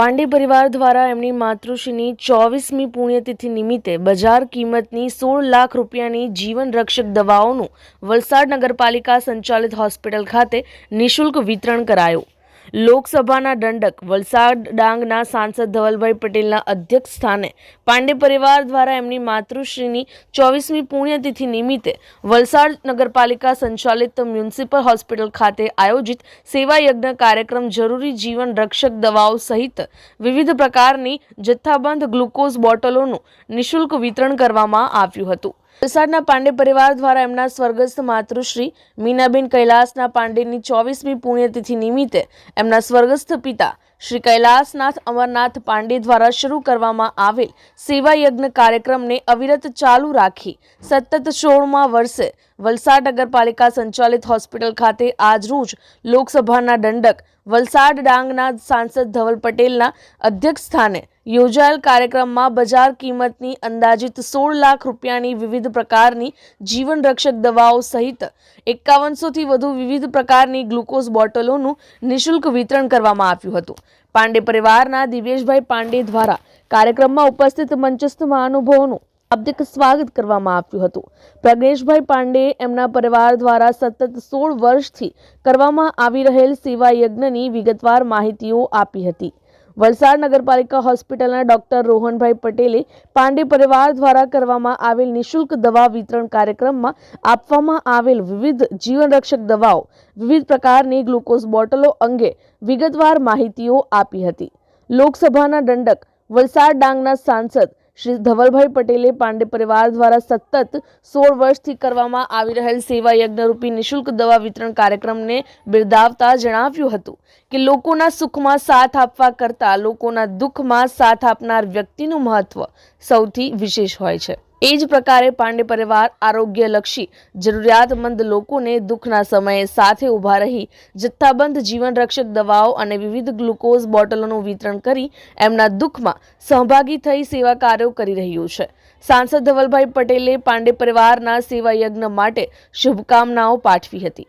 પાંડે પરિવાર દ્વારા એમની માતૃશ્રીની ચોવીસમી પુણ્યતિથિ નિમિત્તે બજાર કિંમતની સોળ લાખ રૂપિયાની જીવન રક્ષક દવાઓનું વલસાડ નગરપાલિકા સંચાલિત હોસ્પિટલ ખાતે નિઃશુલ્ક વિતરણ કરાયું. લોકસભાના દંડક વલસાડ ડાંગના સાંસદ ધવલભાઈ પટેલના અધ્યક્ષ સ્થાને પાંડે પરિવાર દ્વારા એમની માતૃશ્રીની ચોવીસમી પુણ્યતિથિ નિમિત્તે વલસાડ નગરપાલિકા સંચાલિત મ્યુનિસિપલ હોસ્પિટલ ખાતે આયોજિત સેવા યજ્ઞ કાર્યક્રમ જરૂરી જીવન રક્ષક દવાઓ સહિત વિવિધ પ્રકારની જથ્થાબંધ ગ્લુકોઝ બોટલોનું નિઃશુલ્ક વિતરણ કરવામાં આવ્યું હતું. વલસાડના પાંડે પરિવાર દ્વારા એમના સ્વર્ગસ્થ માતૃશ્રી મીનાબેન કૈલાસના પાંડેની ચોવીસમી પુણ્યતિથિ નિમિત્તે એમના સ્વર્ગસ્થ પિતા શ્રી કૈલાસનાથ અમરનાથ પાંડે દ્વારા શરૂ કરવામાં આવેલ સેવા યજ્ઞ કાર્યક્રમને અવિરત ચાલુ રાખી સતત સોળમા વર્ષે વલસાડ નગરપાલિકા સંચાલિત હોસ્પિટલ ખાતે આજરોજ લોકસભાના દંડક વલસાડ ડાંગના સાંસદ ધવલ પટેલના અધ્યક્ષ સ્થાને યોજાયેલ કાર્યક્રમમાં બજાર કિંમતની અંદાજિત સોળ લાખ રૂપિયાની વિવિધ પ્રકારની જીવનરક્ષક દવાઓ સહિત એકાવનસોથી વધુ વિવિધ પ્રકારની ગ્લુકોઝ બોટલોનું નિઃશુલ્ક વિતરણ કરવામાં આવ્યું હતું. પાંડે પરિવારના દિવેશભાઈ પાંડે દ્વારા કાર્યક્રમમાં ઉપસ્થિત મંચસ્થ મહાનુભાવોનું શાબ્દિક સ્વાગત કરવામાં આવ્યું હતું. પ્રજ્ઞેશભાઈ પાંડે એમના પરિવાર દ્વારા સતત સોળ વર્ષથી કરવામાં આવી રહેલ સેવા યજ્ઞની વિગતવાર માહિતીઓ આપી હતી. વલસાડ નગરપાલિકા હોસ્પિટલના ડોક્ટર રોહનભાઈ પટેલે પાંડે પરિવાર દ્વારા કરવામાં આવેલ નિઃશુલ્ક દવા વિતરણ કાર્યક્રમમાં આપવામાં આવેલ વિવિધ જીવનરક્ષક દવાઓ, વિવિધ પ્રકારની ગ્લુકોઝ બોટલો અંગે વિગતવાર માહિતીઓ આપી હતી. લોકસભાના દંડક વલસાડ ડાંગના સાંસદ શ્રી ધવલભાઈ પટેલે પાંડે પરિવાર દ્વારા સતત સોળ વર્ષથી કરવામાં આવી રહેલ સેવા યજ્ઞરૂપી નિઃશુલ્ક દવા વિતરણ કાર્યક્રમને બિરદાવતા જણાવ્યું હતું કે લોકોના સુખમાં સાથ આપવા કરતાં લોકોના દુઃખમાં સાથ આપનાર વ્યક્તિનું મહત્વ સૌથી વિશેષ હોય છે. એ જ પ્રકારે પાંડે પરિવાર આરોગ્યલક્ષી, જરૂરિયાતમંદ લોકોને દુઃખના સમયે સાથે ઊભા રહી, જથ્થાબંધ જીવનરક્ષક દવાઓ અને વિવિધ ગ્લુકોઝ બોટલોનું વિતરણ કરી એમના દુઃખમાં સહભાગી થઈ સેવા કાર્યો કરી રહ્યું છે. સાંસદ ધવલભાઈ પટેલે પાંડે પરિવારના સેવા યજ્ઞ માટે શુભકામનાઓ પાઠવી હતી.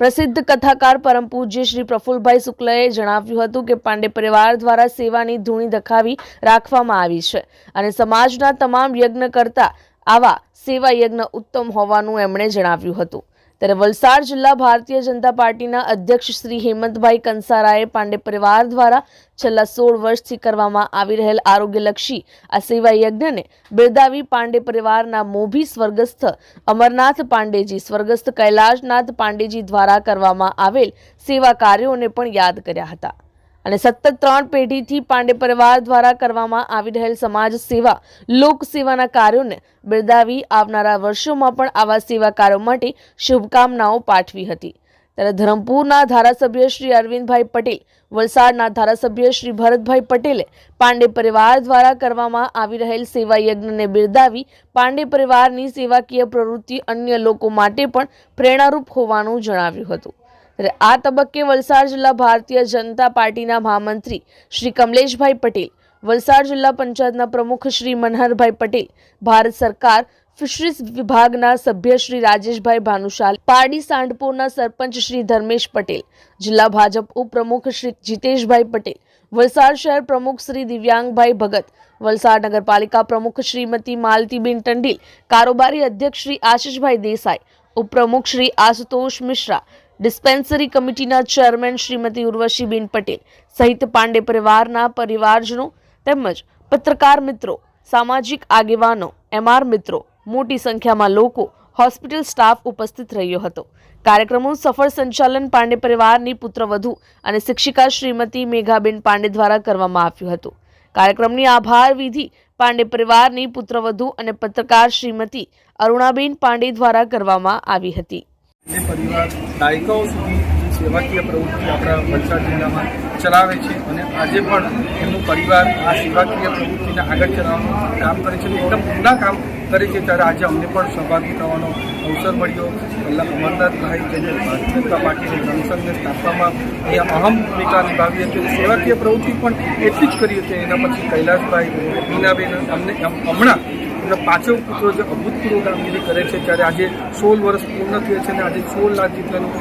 પ્રસિદ્ધ કથાકાર પરમ પૂજ્ય શ્રી પ્રફુલભાઈ શુક્લએ જણાવ્યું હતું કે પાંડે પરિવાર દ્વારા સેવાની ધૂણી દખાવી રાખવામાં આવી છે અને સમાજના તમામ યજ્ઞ કરતા આવા સેવા યજ્ઞ ઉત્તમ હોવાનું એમણે જણાવ્યું હતું. ત્યારે વલસાડ જિલ્લા ભારતીય જનતા પાર્ટીના અધ્યક્ષ શ્રી હેમંતભાઈ કંસારાએ પાંડે પરિવાર દ્વારા છેલ્લા સોળ વર્ષથી કરવામાં આવી રહેલ આરોગ્યલક્ષી આ સેવા યજ્ઞને બિરદાવી પાંડે પરિવારના મોભી સ્વર્ગસ્થ અમરનાથ પાંડેજી, સ્વર્ગસ્થ કૈલાશનાથ પાંડેજી દ્વારા કરવામાં આવેલ સેવા કાર્યોને પણ યાદ કર્યા હતા. અને સતત ત્રણ પેઢીથી પાંડે પરિવાર દ્વારા કરવામાં આવી રહેલ સમાજ સેવા, લોક સેવાના કાર્યોને બિરદાવી આવનારા વર્ષોમાં પણ આવા સેવા કાર્યો માટે શુભકામનાઓ પાઠવી હતી. ત્યારે ધરમપુરના ધારાસભ્ય શ્રી અરવિંદભાઈ પટેલ, વલસાડના ધારાસભ્ય શ્રી ભરતભાઈ પટેલે પાંડે પરિવાર દ્વારા કરવામાં આવી રહેલ સેવા યજ્ઞને બિરદાવી પાંડે પરિવારની સેવાકીય પ્રવૃત્તિ અન્ય લોકો માટે પણ પ્રેરણારૂપ હોવાનું જણાવ્યું હતું. આ તબક્કે વલસાડ જિલ્લા ભારતીય જનતા પાર્ટીના મહામંત્રી શ્રી કમલેશભાઈ પટેલ, વલસાડ જિલ્લા પંચાયતના પ્રમુખ શ્રી મનહરભાઈ પટેલ, ભારત સરકાર, ફિશરીઝ વિભાગના સભ્ય શ્રી રાજેશભાઈ ભાનુશાલ, પારડી સાંડપોરના સરપંચ શ્રી ધર્મેશ પટેલ, જિલ્લા ભાજપ ઉપપ્રમુખ શ્રી જીતેશભાઈ પટેલ, વલસાડ શહેર પ્રમુખ શ્રી દિવ્યાંગભાઈ ભગત, વલસાડ નગરપાલિકા પ્રમુખ શ્રીમતી માલતીબેન ટંડીલ, કારોબારી અધ્યક્ષ શ્રી આશીષભાઈ દેસાઈ, ઉપપ્રમુખ શ્રી આશુતોષ મિશ્રા ડિસ્પેન્સરી કમિટીના ચેરમેન શ્રીમતી ઉર્વશીબેન પટેલ સહિત પાંડે પરિવારના પરિવારજનો તેમજ પત્રકાર મિત્રો, સામાજિક આગેવાનો, એમઆર મિત્રો, મોટી સંખ્યામાં લોકો હોસ્પિટલ સ્ટાફ ઉપસ્થિત રહ્યો હતો. કાર્યક્રમનું સફળ સંચાલન પાંડે પરિવારની પુત્રવધુ અને શિક્ષિકા શ્રીમતી મેઘાબેન પાંડે દ્વારા કરવામાં આવ્યું હતું. કાર્યક્રમની આભાર વિધિ પાંડે પરિવારની પુત્રવધુ અને પત્રકાર શ્રીમતી અરુણાબેન પાંડે દ્વારા કરવામાં આવી હતી. એ પરિવાર દાયકાઓ સુધી જે સેવાકીય પ્રવૃત્તિ આપણા વલસાડ જિલ્લામાં ચલાવે છે અને આજે પણ એમનું પરિવાર આ સેવાકીય પ્રવૃત્તિને આગળ ચલાવવાનું કામ કરે છે એકદમ ઊંડા કામ કરે છે. ત્યારે આજે અમને પણ સહભાગી થવાનો અવસર મળ્યો. પહેલાં અમરનાથભાઈ જેને ભારતીય જનતા પાર્ટીની સંસદને સ્થાપવામાં એ અહમ ભૂમિકા નિભાવી હતી સેવાકીય પ્રવૃત્તિ પણ એટલી જ કરી હતી. એના પછી કૈલાસભાઈ, મીનાબેન અમને હમણાં એમના પાંચો પુત્રો જે અભૂતપૂર્વ કામગીરી કરે છે. ત્યારે આજે સોળ વર્ષ પૂર્ણ થયા છે અને આજે સોળ લાખ જેટલાનું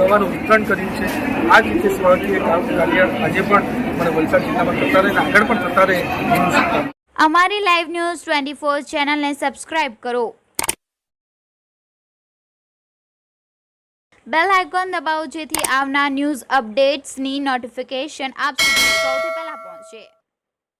દવાનું વિતરણ કર્યું છે. આ જ રીતે સ્વર્ગીય કામ કાર્ય આજે પણ મને વલસાડ જિલ્લામાં થતા રહે આગળ પણ થતા રહે અમારી લાઈવ ન્યૂઝ ટ્વેન્ટી ફોર ચેનલને સબસ્ક્રાઇબ કરો. બેલ આઇકોન દબાવો જેથી આવનાર ન્યૂઝ અપડેટ્સની નોટિફિકેશન આપ સૌથી પહેલા